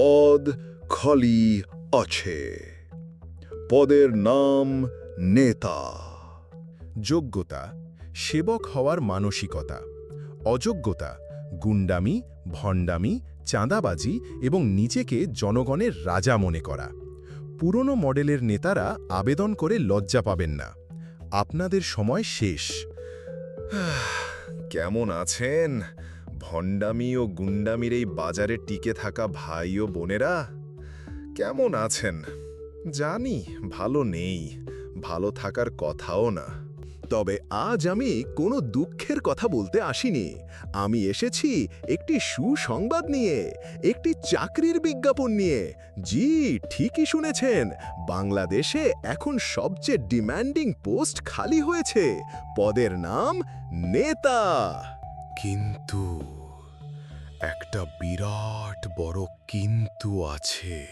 পদ খলি আছে পদের নাম নেতা। যোগ্যতা, সেবক হওয়ার মানসিকতা। অযোগ্যতা, গুন্ডামি, ভণ্ডামি, চাঁদাবাজি এবং নিজেকে জনগণের রাজা মনে করা। পুরনো মডেলের নেতারা আবেদন করে লজ্জা পাবেন না। আপনাদের সময় শেষ। কেমন আছেন? ভণ্ডামি ও গুন্ডামির এই বাজারে টিকে থাকা ভাই ও বোনেরা, কেমন আছেন? জানি ভালো নেই, ভালো থাকার কথাও না। তবে আজ আমি কোনো দুঃখের কথা বলতে আসিনি। আমি এসেছি একটি সুসংবাদ নিয়ে, একটি চাকরির বিজ্ঞাপন নিয়ে। জি, ঠিকই শুনেছেন, বাংলাদেশে এখন সবচেয়ে ডিম্যান্ডিং পোস্ট খালি হয়েছে। পদের নাম নেতা। কিন্তু একটা বিরাট বড় কিন্তু আছে।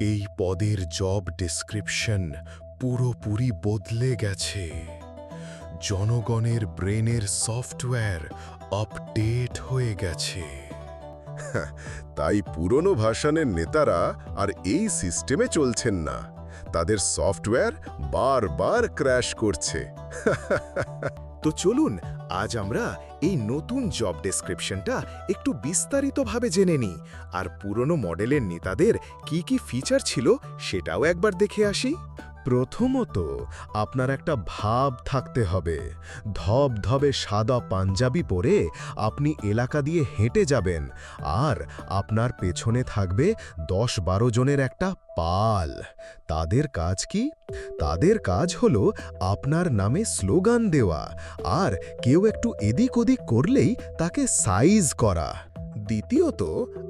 এই পদের জব ডেসক্রিপশন পুরোপুরি বদলে গেছে। জনগণের ব্রেনের সফটওয়্যার আপডেট হয়ে গেছে। তাই পুরনো ভাষণের নেতারা আর এই সিস্টেমে চলছেন না। তাদের সফটওয়্যার বারবার ক্র্যাশ করছে। তো চলুন আজ আমরা এই নতুন জব ডেসক্রিপশনটা একটু বিস্তারিতভাবে জেনে নিই। আর পুরনো মডেলের নেতাদের কি কি ফিচার ছিল সেটাও একবার দেখে আসি। প্রথমত আপনার একটা ভাব থাকতে হবে। ধবধবে সাদা পাঞ্জাবি পরে আপনি এলাকা দিয়ে হেঁটে যাবেন আর আপনার পেছনে থাকবে দশ বারো জনের একটা পাল। তাদের কাজ কি? তাদের কাজ হলো আপনার নামে স্লোগান দেওয়া আর কেউ একটু এদিক ওদিক করলেই তাকে সাইজ করা। দ্বিতীয়ত,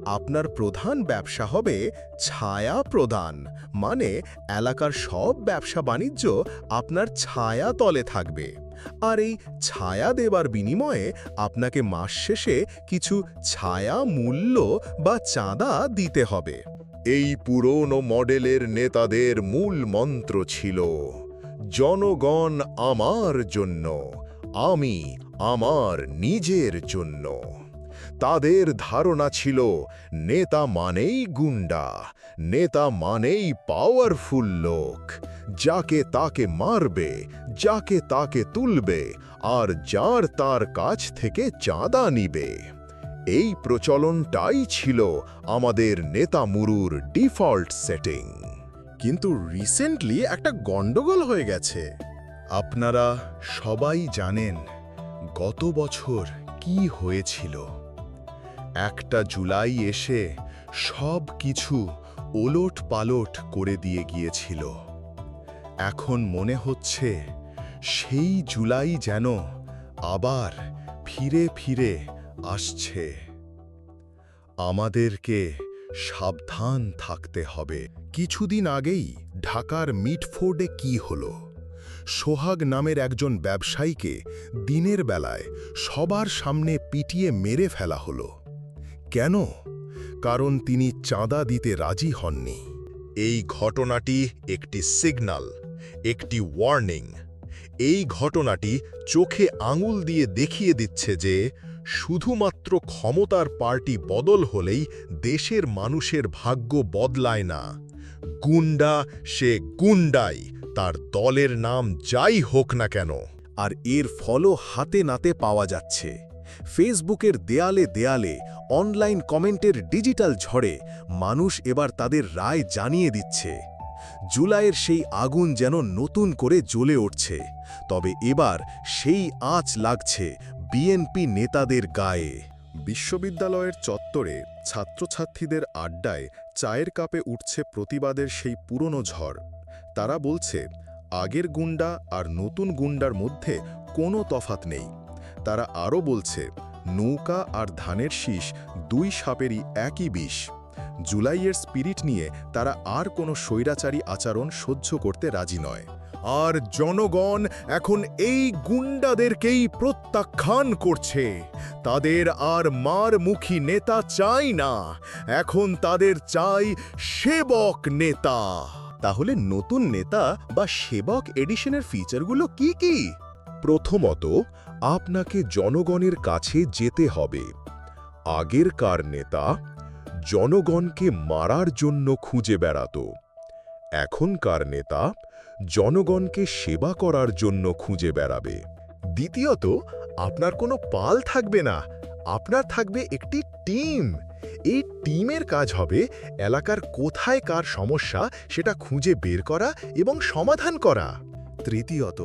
আপনার প্রধান ব্যবসা হবে ছায়া প্রদান মানে এলাকার সব ব্যবসা বাণিজ্য আপনার ছায়া তলে থাকবে। আর এই ছায়া দেবার বিনিময়ে আপনাকে মাস শেষে কিছু ছায়া মূল্য বা চাঁদা দিতে হবে। এই পুরনো মডেলের নেতাদের মূল মন্ত্র ছিল, জনগণ আমার জন্য, আমি আমার নিজের জন্য। তাদের ধারণা ছিল, নেতা মানেই গুন্ডা, নেতা মানেই পাওয়ারফুল লোক, যাকে তাকে মারবে, যাকে তাকে তুলবে, আর যার তার কাছ থেকে চাঁদা নিবে। এই প্রচলনটাই ছিল আমাদের নেতা মুরুর ডিফল্ট সেটিং। কিন্তু রিসেন্টলি একটা গন্ডগোল হয়ে গেছে। আপনারা সবাই জানেন, গত বছর কি হয়েছিল? একটা জুলাই এসে সব কিছু ওলট পালট করে দিয়ে গিয়েছিল। এখন মনে হচ্ছে সেই জুলাই যেন আবার ফিরে ফিরে আসছে। আমাদেরকে সাবধান থাকতে হবে। কিছুদিন আগেই ঢাকার মিটফোর্ডে কি হলো? সোহাগ নামের একজন ব্যবসায়ীকে দিনের বেলায় সবার সামনে পিটিয়ে মেরে ফেলা হলো। কেন? কারণ তিনি চাঁদা দিতে রাজি হননি। এই ঘটনাটি একটি সিগন্যাল একটি ওয়ার্নিং এই ঘটনাটি চোখে আঙুল দিয়ে দেখিয়ে দিচ্ছে যে শুধুমাত্র ক্ষমতার পার্টি বদল হলেই দেশের মানুষের ভাগ্য বদলায় না। গুন্ডা, সে গুন্ডাই। তার দলের নাম যাই হোক না কেন। আর এর ফলও হাতে নাতে পাওয়া যাচ্ছে। ফেসবুকের দেয়ালে দেয়ালে, অনলাইন কমেন্টের ডিজিটাল ঝড়ে মানুষ এবার তাদের রায় জানিয়ে দিচ্ছে। জুলাইয়ের সেই আগুন যেন নতুন করে জ্বলে উঠছে। তবে এবার সেই আঁচ লাগছে বিএনপি নেতাদের গায়ে। বিশ্ববিদ্যালয়ের চত্বরে ছাত্রছাত্রীদের আড্ডায় চায়ের কাপে উঠছে প্রতিবাদের সেই পুরনো ঝড়। তারা বলছে, আগের গুন্ডা আর নতুন গুন্ডার মধ্যে কোনো তফাত নেই। তারা আরও বলছে, নৌকা আর ধানের শীষ দুই সাপেরই একই বিষ। জুলাইয়ের স্পিরিট নিয়ে তারা আর কোনো স্বৈরাচারী আচরণ সহ্য করতে রাজি নয়। আর জনগণ এখন এই গুন্ডাদেরকেই প্রত্যাখ্যান করছে। তাদের আর মারমুখী নেতা চাই না। এখন তাদের চাই সেবক নেতা। তাহলে নতুন নেতা বা সেবক এডিশনের ফিচারগুলো কি কি? প্রথমত, আপনাকে জনগণের কাছে যেতে হবে। আগেরকার নেতা জনগণকে মারার জন্য খুঁজে বেড়াত। এখনকার নেতা জনগণকে সেবা করার জন্য খুঁজে বেড়াবে। দ্বিতীয়ত, আপনার কোনো পাল থাকবে না। আপনার থাকবে একটি টিম। এই টিমের কাজ হবে এলাকার কোথায় কার সমস্যা সেটা খুঁজে বের করা এবং সমাধান করা। তৃতীয়ত,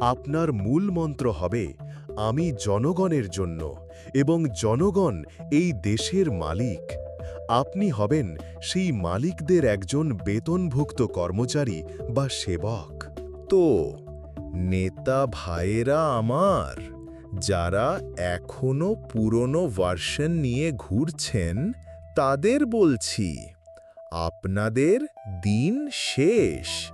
আপনার মূল মন্ত্র হবে, আমি জনগণের জন্য এবং জনগণ এই দেশের মালিক। আপনি হবেন সেই মালিকদের একজন বেতনভুক্ত কর্মচারী বা সেবক। তো, নেতা ভাইয়েরা আমার, যারা এখনও পুরনো ভার্সন নিয়ে ঘুরছেন, তাদের বলছি, আপনাদের দিন শেষ।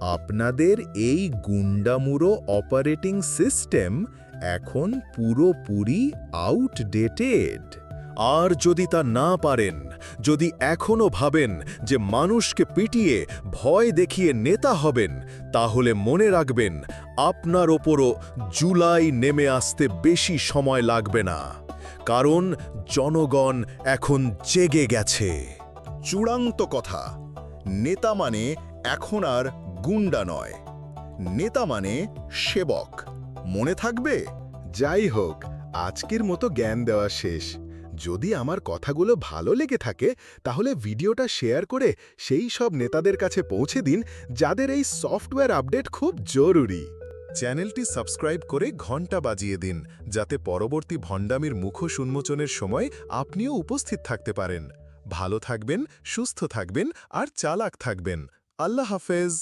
আপনাদের এই গুন্ডামুড়ো অপারেটিং সিস্টেম এখন পুরোপুরি আউটডেটেড। আর যদি তা না পারেন, যদি এখনও ভাবেন যে মানুষকে পিটিয়ে ভয় দেখিয়ে নেতা হবেন, তাহলে মনে রাখবেন আপনার ওপরও জুলাই নেমে আসতে বেশি সময় লাগবে না। কারণ জনগণ এখন জেগে গেছে। চূড়ান্ত কথা, নেতা মানে এখন আর গুন্ডা নয়। নেতা মানে সেবক। মনে থাকবে? যাই হোক, আজকের মতো জ্ঞান দেওয়া শেষ। যদি আমার কথাগুলো ভালো লেগে থাকে, তাহলে ভিডিওটা শেয়ার করে সেই সব নেতাদের কাছে পৌঁছে দিন, যাদের এই সফটওয়্যার আপডেট খুব জরুরি। চ্যানেলটি সাবস্ক্রাইব করে ঘণ্টা বাজিয়ে দিন, যাতে পরবর্তী ভণ্ডামির মুখোশ উন্মোচনের সময় আপনিও উপস্থিত থাকতে পারেন। ভালো থাকবেন, সুস্থ থাকবেন, আর চালাক থাকবেন। আল্লাহ হাফেজ।